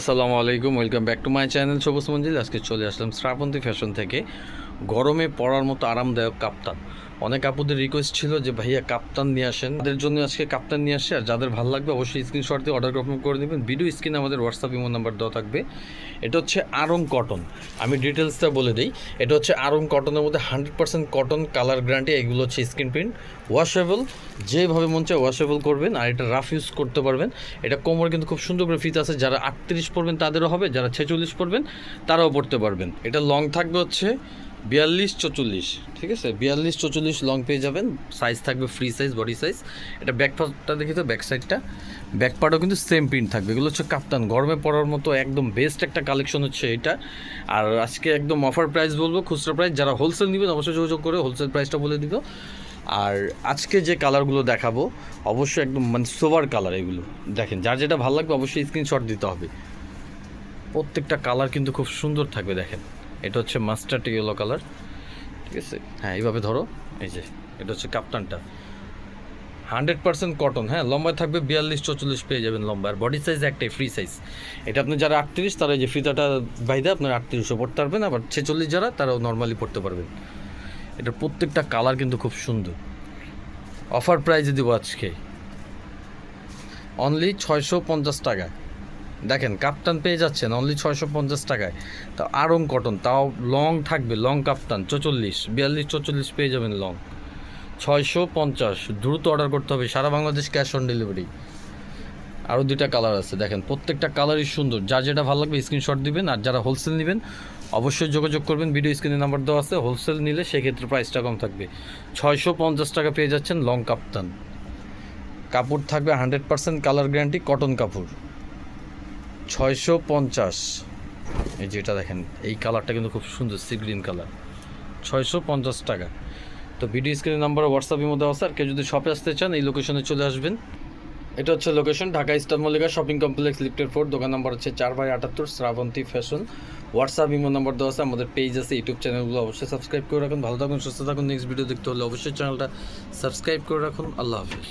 আসসালামু আলাইকুম, welcome back to my channel Sabuj Manzil. আজকে চলে আসলাম শ্রাবন্তী ফ্যাশন থেকে। গরমে পরার মতো আরামদায়ক কাপ্তান। অনেক আপুদের রিকোয়েস্ট ছিল যে, ভাইয়া, কাপ্তান নিয়ে আসেন। তাদের জন্য আজকে কাপ্তান নিয়ে আসে, আর যাদের ভালো লাগবে অবশ্যই স্ক্রিনশট দিয়ে অর্ডার কনফার্ম করে দেবেন ভিডিও স্ক্রিনে আমাদের হোয়াটসঅ্যাপ ইমো নাম্বার দেওয়া থাকবে। এটা হচ্ছে আরং কটন আমি ডিটেলসটা বলে দিই। এটা হচ্ছে আরং কটনের মধ্যে hundred percent cotton colour guarantee এগুলো হচ্ছে স্ক্রিন প্রিন্ট ওয়াশেবল যেভাবে মন চায় ওয়াশেবল করবেন, আর এটা রাফ ইউজ করতে পারবেন। এটা কোমর কিন্তু খুব সুন্দর করে ফিত আছে। যারা আটত্রিশ পড়বেন তাদেরও হবে। যারা ছেচল্লিশ পড়বেন তারাও পড়তে পারবেন। এটা লং থাকবে হচ্ছে বিয়াল্লিশ চৌচল্লিশ, ঠিক আছে? বিয়াল্লিশ চৌচল্লিশ লং পেয়ে যাবেন। সাইজ থাকবে ফ্রি সাইজ বডি সাইজ এটা ব্যাক পার্টটা দেখি তো ব্যাক সাইডটা ব্যাক পার্টও কিন্তু সেম প্রিন্ট থাকবে। এগুলো হচ্ছে কাপ্তান। গরমে পড়ার মতো একদম বেস্ট একটা কালেকশন হচ্ছে এটা। আর আজকে একদম অফার প্রাইস বলব, খুচরা প্রাইস যারা হোলসেল নেবেন, অবশ্যই যোগাযোগ করে হোলসেল প্রাইসটা বলে দিব। আর আজকে যে কালারগুলো দেখাবো, অবশ্যই একদম মানে সোভার কালার এগুলো। দেখেন, যার যেটা ভালো লাগবে, অবশ্যই স্ক্রিনশট দিতে হবে। প্রত্যেকটা কালার কিন্তু খুব সুন্দর থাকবে, দেখেন। এটা হচ্ছে মাস্টার্ড ইয়েলো কালার। ঠিক আছে? হ্যাঁ এইভাবে ধরো। এই যে এটা হচ্ছে কাপ্তানটা। হান্ড্রেড পার্সেন্ট কটন হ্যাঁ লম্বায় থাকবে বিয়াল্লিশ চৌচল্লিশ পেয়ে যাবেন লম্বা। আর বডি সাইজ একটাই ফ্রি সাইজ। এটা আপনি যারা আটত্রিশ তারা এই যে ফিতাটা বাইদে আপনার আটত্রিশও পড়তে পারবেন আবার ছেচল্লিশ যারা তারাও নর্মালি পড়তে পারবেন। এটার প্রত্যেকটা কালার কিন্তু খুব সুন্দর। অফার প্রাইজে দেবো আজকে। অনলি ছয়শো পঞ্চাশ টাকা। দেখেন, কাপ্তান পেয়ে যাচ্ছেন অনলি ছয়শো পঞ্চাশ টাকায়। তা আরং কটন, তাও লং থাকবে লং কাপ্তান, চৌচল্লিশ, বিয়াল্লিশ, চৌচল্লিশ পেয়ে যাবেন লং ছয়শো পঞ্চাশ, দ্রুত অর্ডার করতে হবে, সারা বাংলাদেশ ক্যাশ অন ডেলিভারি আরও দুইটা কালার আছে, দেখেন, প্রত্যেকটা কালারই সুন্দর। যার যেটা ভালো লাগবে স্ক্রিনশট দিবেন, আর যারা হোলসেল নেবেন, অবশ্যই যোগাযোগ করবেন ভিডিও স্ক্রিনে নাম্বার দেওয়া আছে হোলসেল নিলে সেক্ষেত্রে প্রাইসটা কম থাকবে। ছয়শো পঞ্চাশ টাকা পেয়ে যাচ্ছেন লং কাপ্তান। কাপড় থাকবে hundred percent colour guarantee cotton কাপড়। ছয়শো পঞ্চাশ। এই যেটা দেখেন, এই কালারটা কিন্তু খুব সুন্দর, সি গ্রিন কালার। ছয়শো পঞ্চাশ টাকা। তো ভিডিও স্ক্রিনের নাম্বার হোয়াটসঅ্যাপের মধ্যে আছে, আর কেউ যদি শপে আসতে চান, এই লোকেশনে চলে আসবেন। এটা হচ্ছে location Dhaka Eastern Mallika shopping complex lifted four দোকান নাম্বার হচ্ছে চার বাই আটাত্তর, Shrabanti fashion WhatsApp imo number দেওয়া আছে, আমাদের পেজ আছে ইউটিউব চ্যানেলগুলো অবশ্যই সাবস্ক্রাইব করে রাখুন। ভালো থাকুন, সুস্থ থাকুন নেক্সট ভিডিও দেখতে হলে অবশ্যই চ্যানেলটা সাবস্ক্রাইব করে রাখুন। আল্লাহ হাফিজ।